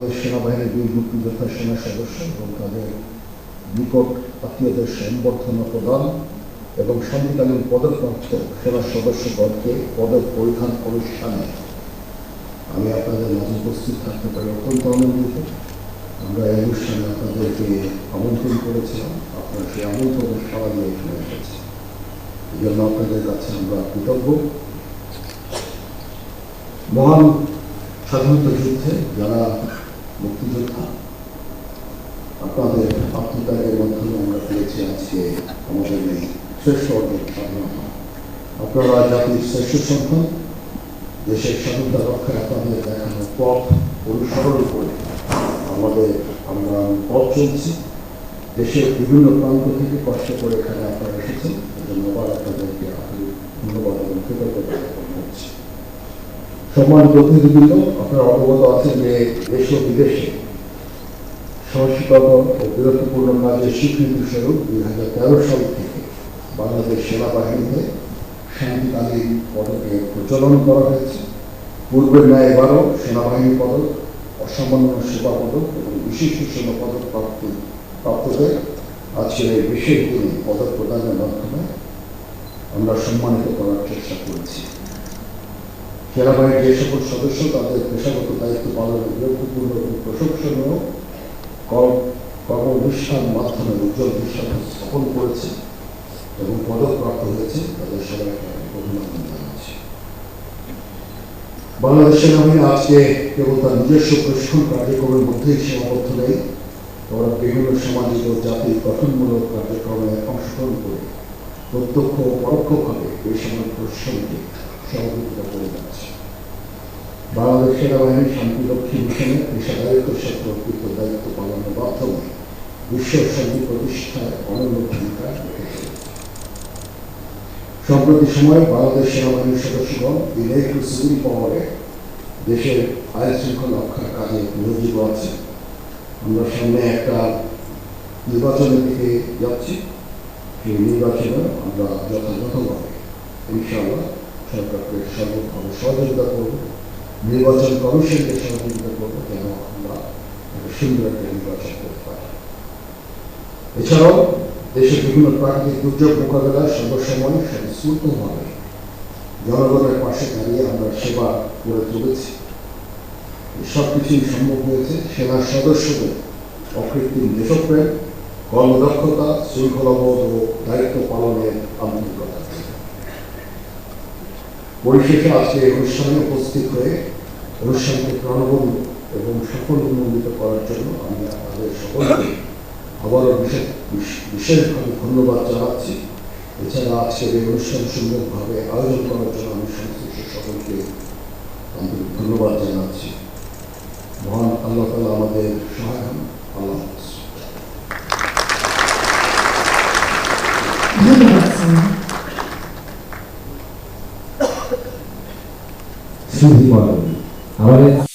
সেনাবাহিনীর দুই মুক্তিযোদ্ধা সেনা সদস্য এবং তাদের নিকট আত্মীয়দের সম্বর্ধনা প্রদান এবং শান্তিকালীন পদকপ্রাপ্ত সেনা সদস্যগণকে পদক পরিধান অনুষ্ঠানে আমি আপনাদের মাঝে উপস্থিত থাকতে পারি অত্যন্ত আনন্দিত আমরা এই অনুষ্ঠানে আপনাদেরকে আমন্ত্রণ করেছিলাম আপনারা সেই আমন্ত্রণের সাড়া দিয়ে এখানে এসেছে এই জন্য আপনাদের কাছে আমরা কৃতজ্ঞ মহান স্বাধীনতা যুদ্ধে যারা মুক্তিযোদ্ধা। আপনাদের আত্মত্যাগের মাধ্যমে আমরা পেয়েছি আজকে আমাদের এই শ্রেষ্ঠ অর্জন স্বাধীনতা আপনারা জাতির শ্রেষ্ঠ সন্তান দেশের স্বাধীনতা রক্ষায় আপনাদের দেখানো পথ অনুসরণ করে আমাদের আমরা পথ চলছি। দেশের বিভিন্ন প্রান্ত থেকে কষ্ট করে এখানে আপনারা এসেছেন। এজন্য আবার আপনাদেরকে ধন্যবাদ এবং কৃতজ্ঞতা সম্মানিত প্রতিনিধিবৃন্দ আপনারা অবগত আছেন যে দেশ ও বিদেশে সহসিকতা ও বিরতিপূর্ণ কাজের স্বীকৃতি স্বরূপ দুই হাজার তেরো সাল থেকে বাংলাদেশ সেনাবাহিনীতে শান্তিকালীন পদকের প্রচলন করা হয়েছে। পূর্বের ন্যায় এবারও সেনাবাহিনী পদক, অসামান্য সেবা পদক এবং বিশিষ্ট সেবা পদক প্রাপ্তি প্রাপ্তদের আজকের এই বিশেষ দিনে পদক প্রদানের মাধ্যমে আমরা সম্মানিত করার চেষ্টা করেছি। সেনাবাহিনীর যে সকল সদস্য, তাদের পেশাগত দায়িত্ব পালনের গুরুত্বপূর্ণ এবং প্রশংসনীয় কর্ম- কর্মনিষ্ঠার মাধ্যমে উজ্জ্বল দৃষ্টান্ত স্থাপন করেছে এবং পদক প্রাপ্ত হয়েছে। তাদের সবাইকে অভিনন্দন জানাচ্ছি। বাংলাদেশ সেনাবাহিনী আজকে কেবল তার নিজস্ব প্রশিক্ষণ কার্যক্রমের মধ্যেই সীমাবদ্ধ নেই ওরা বিভিন্ন সামাজিক ও জাতির গঠনমূলক কার্যক্রমে অংশগ্রহণ করে প্রত্যক্ষ ও পরোক্ষভাবে সময় পরিশ্রমকে সহযোগিতা করে যাচ্ছে বাংলাদেশ সেনাবাহিনী শান্তিরক্ষী মিশনে পেশাদারিত্বের সাথে অর্পিত দায়িত্ব পালনের মাধ্যমে বিশ্ব শান্তি প্রতিষ্ঠায় সম্প্রতি সময়ে বাংলাদেশ সেনাবাহিনীর সদস্যগণ ইলেক্ট সিভিল পাওয়ারে দেশের আইন শৃঙ্খলা রক্ষার কাজে নিয়োজিত আছে আমরা সামনে একটা নির্বাচনের দিকে যাচ্ছি। সেই নির্বাচনে আমরা যথাযথভাবে ইনশাআল্লাহ সরকারকে সর্বভাবে সহযোগিতা করব, নির্বাচন কমিশনকে সহযোগিতা করব যেন আমরা সুন্দর একটা নির্বাচন করতে পারি এছাড়াও দেশের বিভিন্ন প্রাকৃতিক দুর্যোগ মোকাবেলায় সর্বসময় স্বতঃস্ফূর্তভাবে জনগণের পাশে দাঁড়িয়ে আমরা সেবা করে চলেছি সব কিছুই সম্ভব হয়েছে সেনার সদস্যদের অকৃত্রিম দেশপ্রেম, কর্মদক্ষতা শৃঙ্খলাবোধ ও দায়িত্ব পালনের আন্তরিকতা। পরিশেষে আজকে অনুষ্ঠানে উপস্থিত হয়ে অনুষ্ঠানকে প্রাণবন্ত এবং সফল উন্নয়িত করার জন্য আমি আপনাদের সকলকে আবারও বিশেষ বিশ- বিশেষভাবে ধন্যবাদ জানাচ্ছি। এছাড়া আজকের এই অনুষ্ঠান সুন্দরভাবে আয়োজন করার জন্য আমি সংশ্লিষ্ট সকলকে আন্তরিক ধন্যবাদ জানাচ্ছি। মহান আল্লাহ তালা আমাদের সহায় হন আল্লাহ হাফেজ। ধন্যবাদ স্যার সুধী মণ্ডলী আমাদের